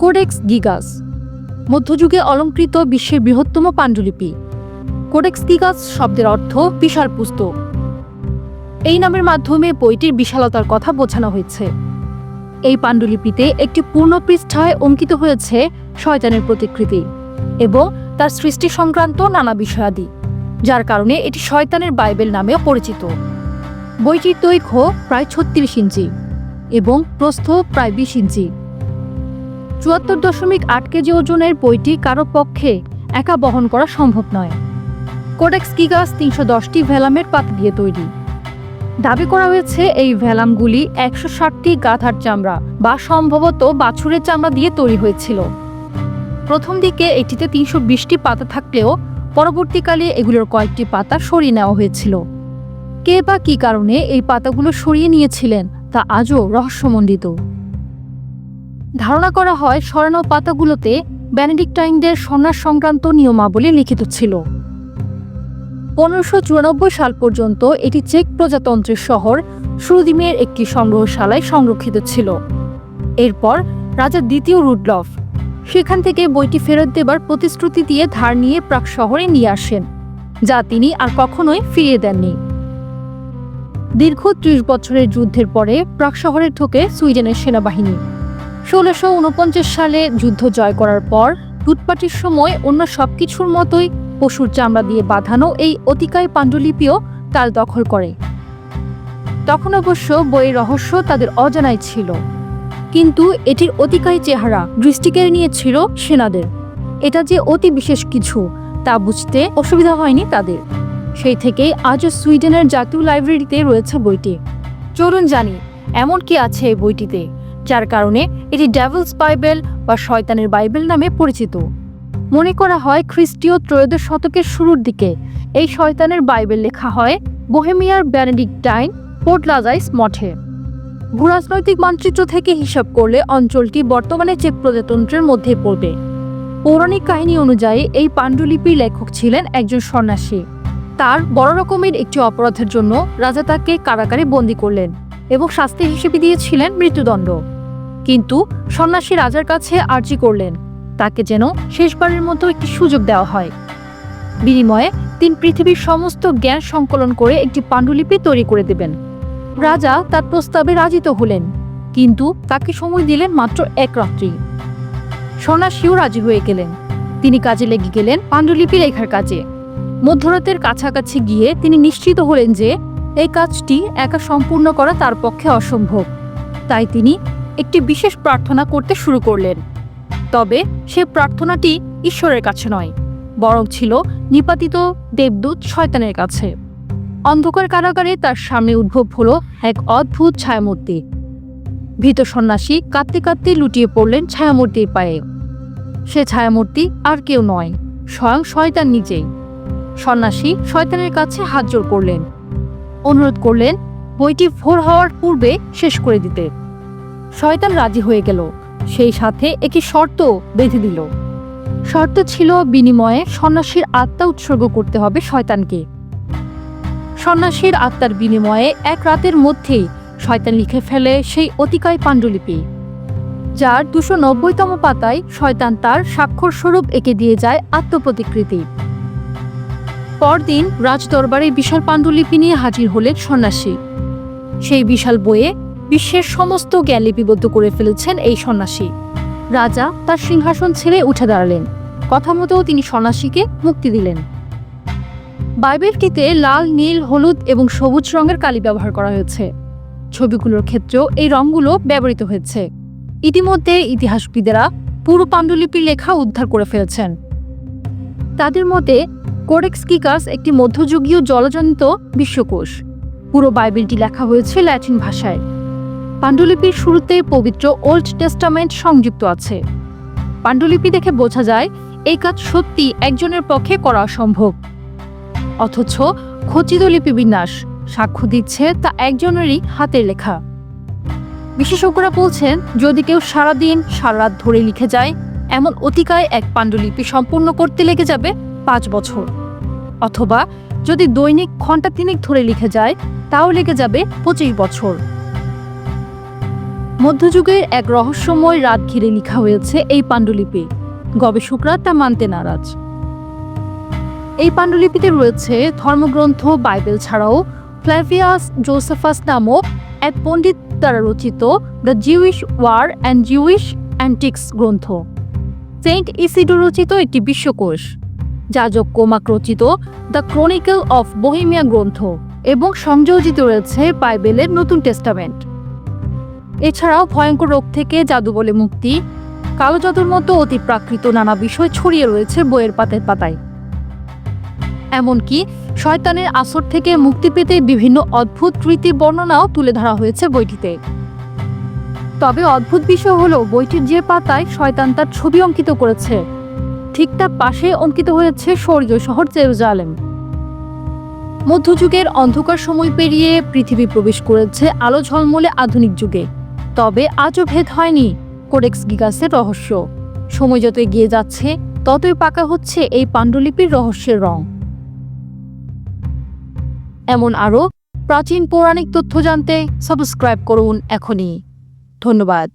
Codex গিগাস মধ্যযুগে অলঙ্কৃত বিশ্বের বৃহত্তম পাণ্ডুলিপি। কোডেক্স গিগাস শব্দের অর্থ বিশাল পুস্তক। এই নামের মাধ্যমে বইটির বিশালতার কথা বোঝানো হয়েছে। এই পাণ্ডুলিপিতে একটি পূর্ণ পৃষ্ঠায় অঙ্কিত হয়েছে শয়তানের প্রতিকৃতি এবং তার সৃষ্টি সংক্রান্ত নানা বিষয়াদি, যার কারণে এটি শয়তানের বাইবেল নামেও পরিচিত। বইটির দৈর্ঘ্য প্রায় ছত্রিশ ইঞ্চি এবং প্রস্থ প্রায় বিশ ইঞ্চি। চুয়াত্তর দশমিক আট কেজি ওজনের বইটি কারও পক্ষে একা বহন করা সম্ভব নয়। কোডেক্স গিগাস তিনশো দশটি ভ্যালামের পাত দিয়ে তৈরি। দাবি করা হয়েছে, এই ভ্যালামগুলি একশো ষাটটি গাধার চামড়া বা সম্ভবত বাছুরের চামড়া দিয়ে তৈরি হয়েছিল। প্রথম দিকে এটিতে তিনশো বিশটি পাতা থাকলেও পরবর্তীকালে এগুলোর কয়েকটি পাতা সরিয়ে নেওয়া হয়েছিল। কে বা কী কারণে এই পাতাগুলো সরিয়ে নিয়েছিলেন, তা আজও রহস্যমণ্ডিত। ধারণা করা হয় সরানো পাতাগুলোতে বেনেডিকটাইনদের সন্ন্যাস সংক্রান্ত নিয়মাবলী লিখিত ছিল। পনেরোশো চুরানব্বই সাল পর্যন্ত এটি চেক প্রজাতন্ত্রের শহর সুদিমের একটি সংগ্রহশালায় সংরক্ষিত ছিল। এরপর রাজা দ্বিতীয় রুডলফ সেখান থেকে বইটি ফেরত দেবার প্রতিশ্রুতি দিয়ে ধার নিয়ে প্রাক শহরে নিয়ে আসেন, যা তিনি আর কখনোই ফিরিয়ে দেননি। দীর্ঘ ত্রিশ বছরের যুদ্ধের পরে প্রাক শহরে ঢোকে সুইডেনের সেনাবাহিনী। ষোলোশো উনপঞ্চাশ সালে যুদ্ধ জয় করার পর লুটপাটির সময় অন্য সব কিছুর মতোই পশুর চামড়া দিয়ে বাঁধানো এই অতিকায় পাণ্ডুলিপিও তার দখল করে। তখন অবশ্য বইয়ের রহস্য তাদের অজানাই ছিল। কিন্তু এটির অতিকায় চেহারা দৃষ্টিকে নিয়েছিল সেনাদের। এটা যে অতি বিশেষ কিছু, তা বুঝতে অসুবিধা হয়নি তাদের। সেই থেকেই আজও সুইডেনের জাতীয় লাইব্রেরিতে রয়েছে বইটি। চলুন জানি, এমন কি আছে এই বইটিতে? যার কারণে এটি ডেভিলস বাইবেল বা শয়তানের বাইবেল নামে পরিচিত। মনে করা হয় খ্রিস্টীয় ত্রয়োদশ শতকের শুরুর দিকে এই শয়তানের বাইবেল লেখা হয় বোহেমিয়ার ব্যানেডিকটাইন পোর্টলাজাইস মঠে। ভূরাজনৈতিক মানচিত্র থেকে হিসাব করলে অঞ্চলটি বর্তমানে চেক প্রজাতন্ত্রের মধ্যে পড়বে। পৌরাণিক কাহিনী অনুযায়ী এই পাণ্ডুলিপির লেখক ছিলেন একজন সন্ন্যাসী। তার বড় রকমের একটি অপরাধের জন্য রাজা তাকে কারাগারে বন্দী করলেন এবং শাস্তি হিসেবে দিয়েছিলেন মৃত্যুদণ্ড। কিন্তু সন্ন্যাসী রাজার কাছে আর্জি করলেন। তাকে যেন শেষবারের মতো একটি সুযোগ দেওয়া হয়। বিনিময়ে তিনি পৃথিবীর সমস্ত জ্ঞান সংকলন করে একটি পাণ্ডুলিপি তৈরি করে দেবেন। রাজা তার প্রস্তাবে রাজিত হলেন, কিন্তু তাকে সময় দিলেন মাত্র এক রাত্রি। সন্ন্যাসীও রাজি হয়ে গেলেন। তিনি কাজে লেগে গেলেন পাণ্ডুলিপি লেখার কাজে। মধ্যরাতের কাছাকাছি গিয়ে তিনি নিশ্চিত হলেন যে, এই কাজটি একা সম্পূর্ণ করা তার পক্ষে অসম্ভব। তাই তিনি একটি বিশেষ প্রার্থনা করতে শুরু করলেন। তবে সে প্রার্থনাটি ঈশ্বরের কাছে নয়, বরং ছিল নিপাতিত দেবদূত শয়তানের কাছে। অন্ধকার কারাগারে তার সামনে উদ্ভব হল এক অদ্ভুত ছায়ামূর্তি। ভীত সন্ন্যাসী কাঁদতে কাঁদতে লুটিয়ে পড়লেন ছায়ামূর্তির পায়ে। সে ছায়ামূর্তি আর কেউ নয়, স্বয়ং শয়তান নিজেই। সন্ন্যাসী শয়তানের কাছে হাত জোর করলেন। অনুরোধ করলেন বইটি ভোর হওয়ার পূর্বে শেষ করে দিতে। শয়তান রাজি হয়ে গেল। সেই সাথে একটি শর্ত বেঁধে দিল। শর্ত ছিল বিনিময়ে সন্ন্যাসীর আত্মা উৎসর্গ করতে হবে শয়তানকে। সন্ন্যাসীর আত্মার বিনিময়ে এক রাতের মধ্যেই শয়তান লিখে ফেলে সেই অতিকায় পাণ্ডুলিপি, যার দুশো নব্বইতম পাতায় শয়তান তার স্বাক্ষর স্বরূপ এঁকে দিয়ে যায় আত্মপ্রতিকৃতি। পরদিন রাজদরবারে বিশাল পাণ্ডুলিপি নিয়ে হাজির হলেন সন্ন্যাসী। সেই বিশাল বইয়ে বিশ্বের সমস্ত জ্ঞান লিপিবদ্ধ করে ফেলেছেন এই সন্ন্যাসী। রাজা তার সিংহাসন ছেড়ে উঠে দাঁড়ালেন। কথা মতো তিনি সন্ন্যাসীকে মুক্তি দিলেন। বাইবেলটিতে লাল, নীল, হলুদ এবং সবুজ রঙের কালি ব্যবহার করা হয়েছে। ছবিগুলোর ক্ষেত্রেও এই রঙগুলো ব্যবহৃত হয়েছে। ইতিমধ্যে ইতিহাসবিদেরা পুরো পাণ্ডুলিপির লেখা উদ্ধার করে ফেলেছেন। তাদের মতে, কোডেক্স কিকাস একটি মধ্যযুগীয় জলজনিত বিশ্বকোষ। পুরো বাইবেলটি লেখা হয়েছে ল্যাটিন ভাষায়। পাণ্ডুলিপির শুরুতে পবিত্র ওল্ড টেস্টামেন্ট সংযুক্ত আছে। পাণ্ডুলিপি দেখে বোঝা যায়, এই কাজ সত্যি একজনের পক্ষে করা সম্ভব। অথচ খচিত লিপি বিন্যাস, সাক্ষ্য দিচ্ছে তা একজনেরই হাতের লেখা। বিশেষজ্ঞরা বলছেন, যদি কেউ সারাদিন সারা রাত ধরে লিখে যায়, এমন অতিকায় এক পাণ্ডুলিপি সম্পূর্ণ করতে লেগে যাবে পাঁচ বছর। অথবা যদি দৈনিক ঘণ্টা তিনেক ধরে লিখে যায়, তাও লেগে যাবে পঁচিশ বছর। মধ্যযুগের এক রহস্যময় রাত ঘিরে লেখা হয়েছে এই পাণ্ডুলিপি। গবেষকরা তা মানতে নারাজ। এই পাণ্ডুলিপিতে রয়েছে ধর্মগ্রন্থ, বাইবেল ছাড়াও ফ্ল্যাভিয়াস জোসেফাস নামক এক পণ্ডিত দ্বারা রচিত the Jewish War and Jewish Antiquities গ্রন্থ। সেন্ট ইসিডো রচিত একটি বিশ্বকোষ। যাজক কোমাক রচিত দ্য ক্রনিকল অফ বোহেমিয়া গ্রন্থ এবং সংযোজিত রয়েছে বাইবেলের নতুন টেস্টামেন্ট। এছাড়াও ভয়ঙ্কর রোগ থেকে জাদু বলে মুক্তি, কালো জাদুর মতো অতি প্রাকৃত নানা বিষয় ছড়িয়ে রয়েছে বইয়ের পাতের পাতায়। এমনকি শয়তানের আসর থেকে মুক্তি পেতে বিভিন্ন অদ্ভুত রীতির বর্ণনাও তুলে ধরা হয়েছে বইটিতে। তবে অদ্ভুত বিষয় হলো বইটির যে পাতায় শয়তান তার ছবি অঙ্কিত করেছে, ঠিক তার পাশে অঙ্কিত হয়েছে স্বর্গীয় শহর জেরুজালেম। মধ্যযুগের অন্ধকার সময় পেরিয়ে পৃথিবী প্রবেশ করেছে আলো ঝলমলে আধুনিক যুগে। তবে আজও ভেদ হয়নি কোডেক্স গিগাসের রহস্য। সময় যত এগিয়ে যাচ্ছে, ততই পাকা হচ্ছে এই পাণ্ডুলিপির রহস্যের রং। এমন আরও প্রাচীন পৌরাণিক তথ্য জানতে সাবস্ক্রাইব করুন এখনই। ধন্যবাদ।